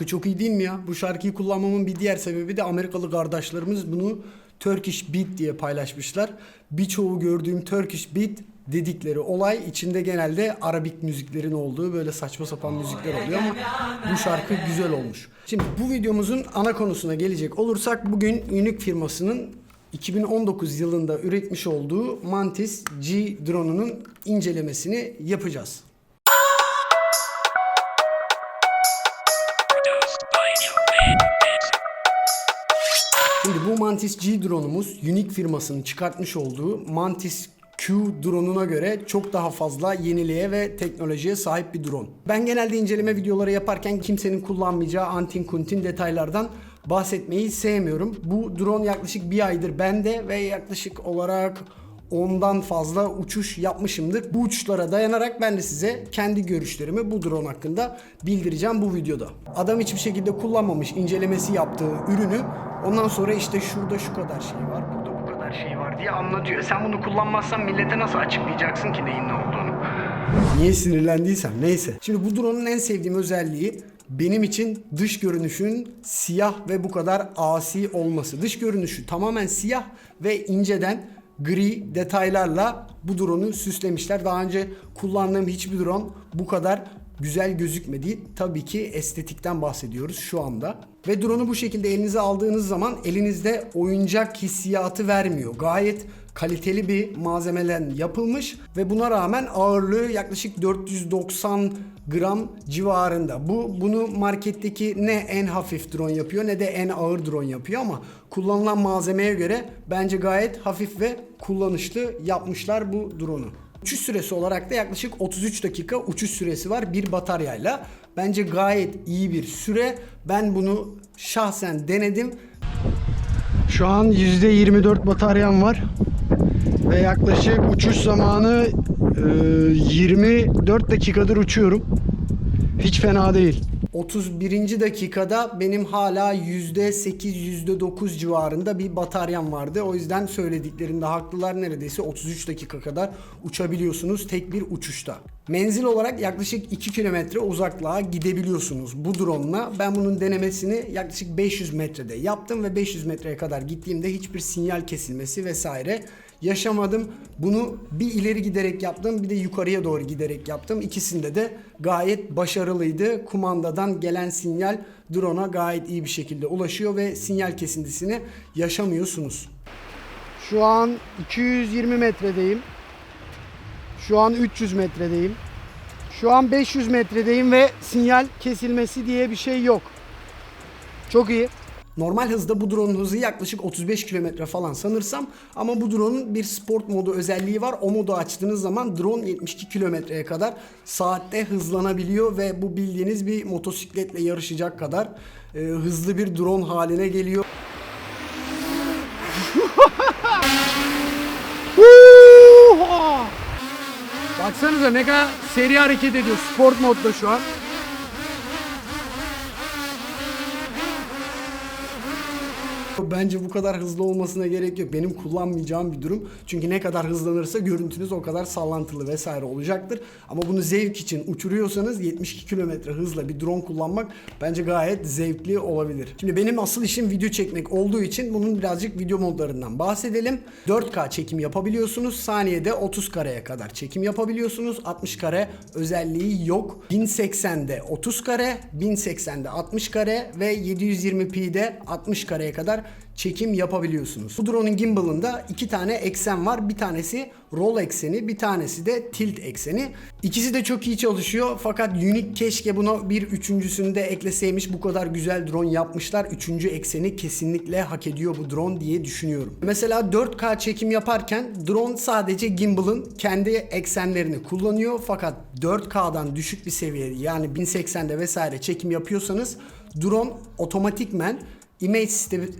Şarkı çok iyi değil mi ya? Bu şarkıyı kullanmamın bir diğer sebebi de Amerikalı kardeşlerimiz bunu Turkish Beat diye paylaşmışlar. Birçoğu gördüğüm Turkish Beat dedikleri olay içinde genelde Arabik müziklerin olduğu böyle saçma sapan müzikler oluyor ama bu şarkı güzel olmuş. Şimdi bu videomuzun ana konusuna gelecek olursak bugün Unique firmasının 2019 yılında üretmiş olduğu Mantis G drone'unun incelemesini yapacağız. Bu Mantis G drone'umuz Unique firmasının çıkartmış olduğu Mantis Q drone'una göre çok daha fazla yeniliğe ve teknolojiye sahip bir drone. Ben genelde inceleme videoları yaparken kimsenin kullanmayacağı antin kuntin detaylardan bahsetmeyi sevmiyorum. Bu drone yaklaşık bir aydır bende ve yaklaşık olarak ondan fazla uçuş yapmışımdır. Bu uçuşlara dayanarak ben de size kendi görüşlerimi bu drone hakkında bildireceğim bu videoda. Adam hiçbir şekilde kullanmamış incelemesi yaptığı ürünü ondan sonra işte şurada şu kadar şey var, burada bu kadar şey var diye anlatıyor. Sen bunu kullanmazsan millete nasıl açıklayacaksın ki neyin ne olduğunu? Niye sinirlendiysem neyse. Şimdi bu drone'un en sevdiğim özelliği benim için dış görünüşün siyah ve bu kadar asi olması. Dış görünüşü tamamen siyah ve inceden gri detaylarla bu drone'u süslemişler. Daha önce kullandığım hiçbir drone bu kadar güzel gözükmedi. Tabii ki estetikten bahsediyoruz şu anda. Ve drone'u bu şekilde elinize aldığınız zaman elinizde oyuncak hissiyatı vermiyor. Gayet kaliteli bir malzemeden yapılmış ve buna rağmen ağırlığı yaklaşık 490 gram civarında. Bu bunu marketteki ne en hafif drone yapıyor ne de en ağır drone yapıyor ama kullanılan malzemeye göre bence gayet hafif ve kullanışlı yapmışlar bu drone'u. Uçuş süresi olarak da yaklaşık 33 dakika uçuş süresi var bir bataryayla. Bence gayet iyi bir süre. Ben bunu şahsen denedim. Şu an %24 bataryam var. Ve yaklaşık uçuş zamanı e, 24 dakikadır uçuyorum. Hiç fena değil. 31. dakikada benim hala %8 %9 civarında bir bataryam vardı. O yüzden söylediklerinde haklılar neredeyse 33 dakika kadar uçabiliyorsunuz tek bir uçuşta. Menzil olarak yaklaşık 2 kilometre uzaklığa gidebiliyorsunuz bu drone'la. Ben bunun denemesini yaklaşık 500 metrede yaptım ve 500 metreye kadar gittiğimde hiçbir sinyal kesilmesi vesaire yaşamadım. Bunu bir ileri giderek yaptım bir de yukarıya doğru giderek yaptım. İkisinde de gayet başarılıydı. Kumandadan gelen sinyal drone'a gayet iyi bir şekilde ulaşıyor ve sinyal kesintisini yaşamıyorsunuz. Şu an 220 metredeyim. Şu an 300 metredeyim. Şu an 500 metredeyim ve sinyal kesilmesi diye bir şey yok. Çok iyi. Normal hızda bu drone'un hızı yaklaşık 35 kilometre falan sanırsam ama bu drone'un bir sport modu özelliği var. O modu açtığınız zaman drone 72 kilometreye kadar saatte hızlanabiliyor ve bu bildiğiniz bir motosikletle yarışacak kadar e, hızlı bir drone haline geliyor. Baksanıza ne kadar seri hareket ediyor sport modda şu an. Bence bu kadar hızlı olmasına gerek yok. Benim kullanmayacağım bir durum. Çünkü ne kadar hızlanırsa görüntünüz o kadar sallantılı vesaire olacaktır. Ama bunu zevk için uçuruyorsanız 72 kilometre hızla bir drone kullanmak bence gayet zevkli olabilir. Şimdi benim asıl işim video çekmek olduğu için bunun birazcık video modlarından bahsedelim. 4K çekim yapabiliyorsunuz. Saniyede 30 kareye kadar çekim yapabiliyorsunuz. 60 kare özelliği yok. 1080'de 30 kare, 1080'de 60 kare ve 720p'de 60 kareye kadar çekim yapabiliyorsunuz. Bu drone'un gimbal'ında iki tane eksen var. Bir tanesi roll ekseni, bir tanesi de tilt ekseni. İkisi de çok iyi çalışıyor fakat Unique keşke buna bir üçüncüsünü de ekleseymiş. Bu kadar güzel drone yapmışlar. Üçüncü ekseni kesinlikle hak ediyor bu drone diye düşünüyorum. Mesela 4K çekim yaparken drone sadece gimbal'ın kendi eksenlerini kullanıyor fakat 4K'dan düşük bir seviye yani 1080'de vesaire çekim yapıyorsanız drone otomatikmen image stabi-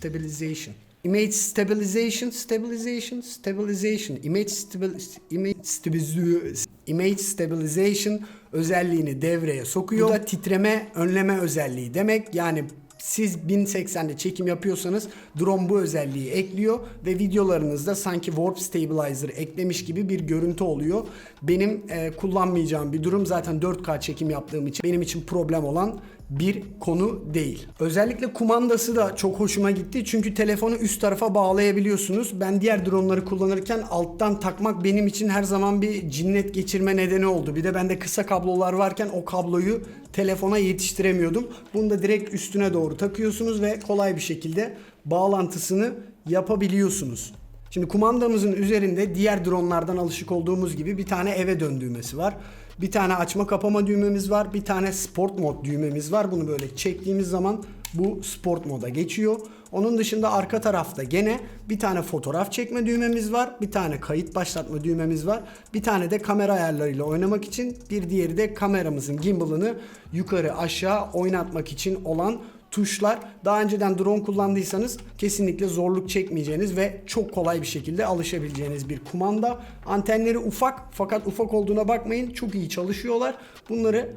stabilization Image stabilization, stabilization, stabilization, image stabil, image stabiliz- image stabilization özelliğini devreye sokuyor. Bu da titreme önleme özelliği demek. Yani siz 1080'de çekim yapıyorsanız drone bu özelliği ekliyor ve videolarınızda sanki Warp Stabilizer eklemiş gibi bir görüntü oluyor. Benim e, kullanmayacağım bir durum zaten 4K çekim yaptığım için benim için problem olan bir konu değil. Özellikle kumandası da çok hoşuma gitti. Çünkü telefonu üst tarafa bağlayabiliyorsunuz. Ben diğer dronları kullanırken alttan takmak benim için her zaman bir cinnet geçirme nedeni oldu. Bir de bende kısa kablolar varken o kabloyu telefona yetiştiremiyordum. Bunu da direkt üstüne doğru takıyorsunuz ve kolay bir şekilde bağlantısını yapabiliyorsunuz. Şimdi kumandamızın üzerinde diğer dronlardan alışık olduğumuz gibi bir tane eve dön düğmesi var. Bir tane açma kapama düğmemiz var. Bir tane sport mod düğmemiz var. Bunu böyle çektiğimiz zaman bu sport moda geçiyor. Onun dışında arka tarafta gene bir tane fotoğraf çekme düğmemiz var. Bir tane kayıt başlatma düğmemiz var. Bir tane de kamera ayarlarıyla oynamak için. Bir diğeri de kameramızın gimbal'ını yukarı aşağı oynatmak için olan tuşlar. Daha önceden drone kullandıysanız kesinlikle zorluk çekmeyeceğiniz ve çok kolay bir şekilde alışabileceğiniz bir kumanda. Antenleri ufak fakat ufak olduğuna bakmayın çok iyi çalışıyorlar. Bunları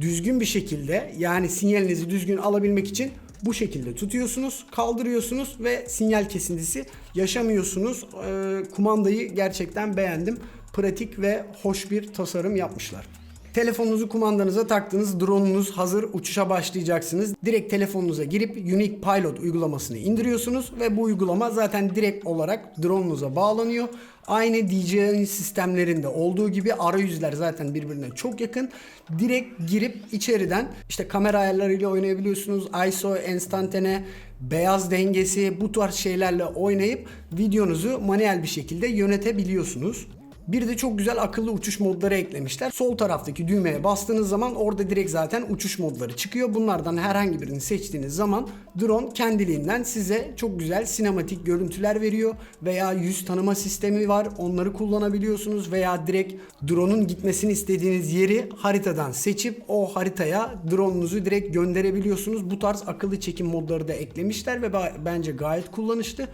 düzgün bir şekilde yani sinyalinizi düzgün alabilmek için bu şekilde tutuyorsunuz, kaldırıyorsunuz ve sinyal kesintisi yaşamıyorsunuz. Ee, kumandayı gerçekten beğendim. Pratik ve hoş bir tasarım yapmışlar. Telefonunuzu kumandanıza taktınız, drone'unuz hazır uçuşa başlayacaksınız. Direkt telefonunuza girip Unique Pilot uygulamasını indiriyorsunuz ve bu uygulama zaten direkt olarak drone'unuza bağlanıyor. Aynı DJI sistemlerinde olduğu gibi arayüzler zaten birbirine çok yakın. Direkt girip içeriden işte kamera ayarlarıyla oynayabiliyorsunuz. ISO, enstantane, beyaz dengesi bu tarz şeylerle oynayıp videonuzu manuel bir şekilde yönetebiliyorsunuz. Bir de çok güzel akıllı uçuş modları eklemişler. Sol taraftaki düğmeye bastığınız zaman orada direkt zaten uçuş modları çıkıyor. Bunlardan herhangi birini seçtiğiniz zaman drone kendiliğinden size çok güzel sinematik görüntüler veriyor. Veya yüz tanıma sistemi var. Onları kullanabiliyorsunuz. Veya direkt drone'un gitmesini istediğiniz yeri haritadan seçip o haritaya drone'unuzu direkt gönderebiliyorsunuz. Bu tarz akıllı çekim modları da eklemişler ve bence gayet kullanışlı.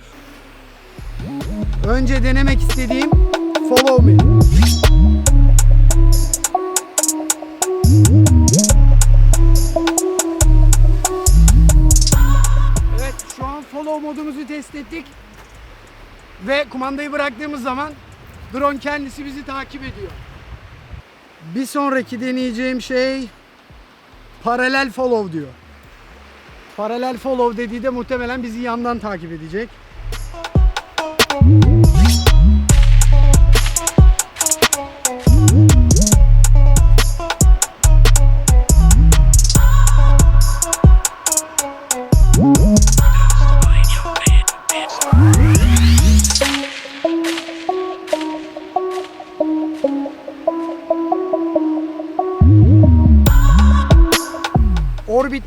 Önce denemek istediğim Follow Me. Evet şu an follow modumuzu test ettik. Ve kumandayı bıraktığımız zaman drone kendisi bizi takip ediyor. Bir sonraki deneyeceğim şey paralel follow diyor. Paralel follow dediği de muhtemelen bizi yandan takip edecek.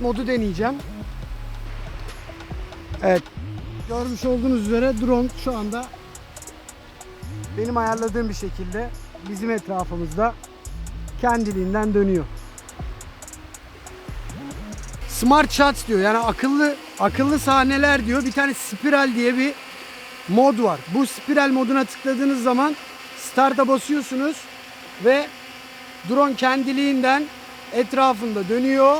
Modu deneyeceğim. Evet. Görmüş olduğunuz üzere drone şu anda benim ayarladığım bir şekilde bizim etrafımızda kendiliğinden dönüyor. Smart Shots diyor. Yani akıllı akıllı sahneler diyor. Bir tane spiral diye bir mod var. Bu spiral moduna tıkladığınız zaman start'a basıyorsunuz ve drone kendiliğinden etrafında dönüyor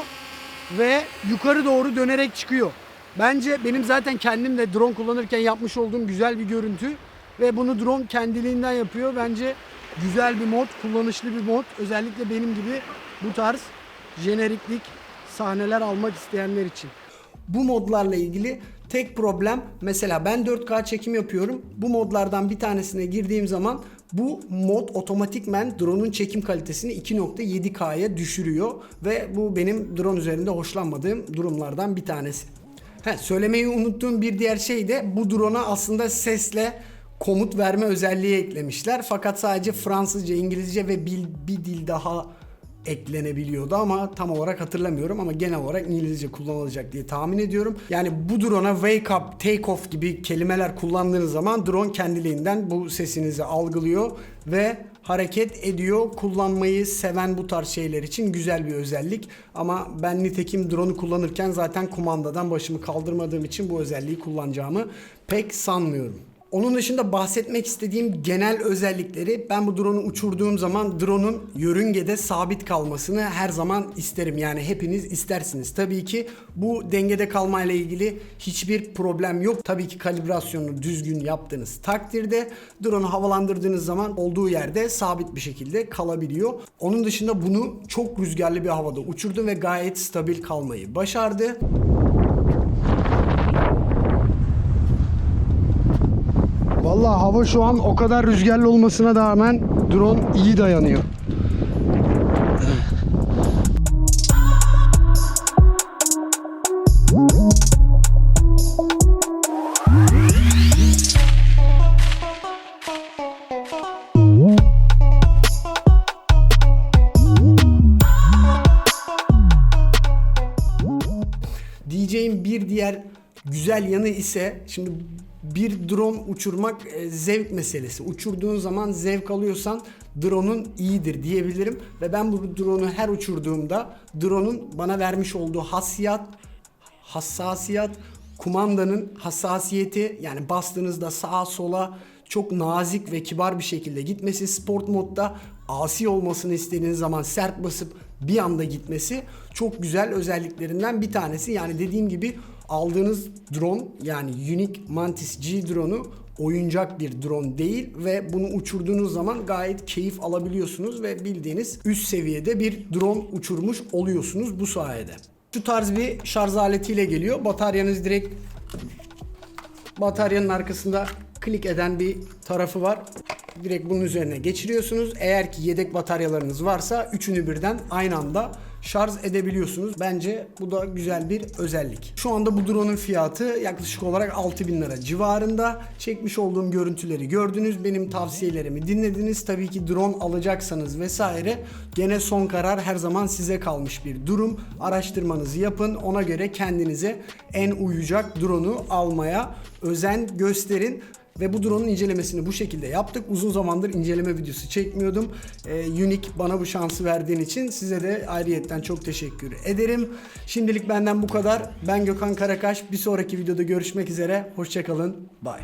ve yukarı doğru dönerek çıkıyor. Bence benim zaten kendim de drone kullanırken yapmış olduğum güzel bir görüntü ve bunu drone kendiliğinden yapıyor. Bence güzel bir mod, kullanışlı bir mod. Özellikle benim gibi bu tarz jeneriklik sahneler almak isteyenler için. Bu modlarla ilgili tek problem mesela ben 4K çekim yapıyorum. Bu modlardan bir tanesine girdiğim zaman bu mod otomatikmen drone'un çekim kalitesini 2.7K'ya düşürüyor ve bu benim drone üzerinde hoşlanmadığım durumlardan bir tanesi. He, söylemeyi unuttuğum bir diğer şey de bu drone'a aslında sesle komut verme özelliği eklemişler. Fakat sadece Fransızca, İngilizce ve bir, bir dil daha eklenebiliyordu ama tam olarak hatırlamıyorum ama genel olarak İngilizce kullanılacak diye tahmin ediyorum. Yani bu drone'a wake up, take off gibi kelimeler kullandığınız zaman drone kendiliğinden bu sesinizi algılıyor ve hareket ediyor. Kullanmayı seven bu tarz şeyler için güzel bir özellik. Ama ben nitekim drone'u kullanırken zaten kumandadan başımı kaldırmadığım için bu özelliği kullanacağımı pek sanmıyorum. Onun dışında bahsetmek istediğim genel özellikleri ben bu drone'u uçurduğum zaman drone'un yörüngede sabit kalmasını her zaman isterim. Yani hepiniz istersiniz. Tabii ki bu dengede kalmayla ilgili hiçbir problem yok. Tabii ki kalibrasyonunu düzgün yaptığınız takdirde drone'u havalandırdığınız zaman olduğu yerde sabit bir şekilde kalabiliyor. Onun dışında bunu çok rüzgarlı bir havada uçurdu ve gayet stabil kalmayı başardı. Vallahi hava şu an o kadar rüzgarlı olmasına rağmen drone iyi dayanıyor. Güzel yanı ise şimdi bir drone uçurmak e, zevk meselesi. Uçurduğun zaman zevk alıyorsan drone'un iyidir diyebilirim ve ben bu drone'u her uçurduğumda drone'un bana vermiş olduğu hassiyat, hassasiyet, kumandanın hassasiyeti yani bastığınızda sağa sola çok nazik ve kibar bir şekilde gitmesi, sport modda asi olmasını istediğiniz zaman sert basıp bir anda gitmesi çok güzel özelliklerinden bir tanesi. Yani dediğim gibi aldığınız drone yani Unique Mantis G drone'u oyuncak bir drone değil ve bunu uçurduğunuz zaman gayet keyif alabiliyorsunuz ve bildiğiniz üst seviyede bir drone uçurmuş oluyorsunuz bu sayede. Şu tarz bir şarj aletiyle geliyor. Bataryanız direkt bataryanın arkasında klik eden bir tarafı var. Direkt bunun üzerine geçiriyorsunuz. Eğer ki yedek bataryalarınız varsa üçünü birden aynı anda şarj edebiliyorsunuz. Bence bu da güzel bir özellik. Şu anda bu drone'un fiyatı yaklaşık olarak 6000 lira civarında. Çekmiş olduğum görüntüleri gördünüz. Benim tavsiyelerimi dinlediniz. Tabii ki drone alacaksanız vesaire gene son karar her zaman size kalmış bir durum. Araştırmanızı yapın. Ona göre kendinize en uyacak drone'u almaya özen gösterin. Ve bu drone'un incelemesini bu şekilde yaptık. Uzun zamandır inceleme videosu çekmiyordum. Ee, Unique bana bu şansı verdiğin için size de ayrıyetten çok teşekkür ederim. Şimdilik benden bu kadar. Ben Gökhan Karakaş. Bir sonraki videoda görüşmek üzere. Hoşçakalın. Bye.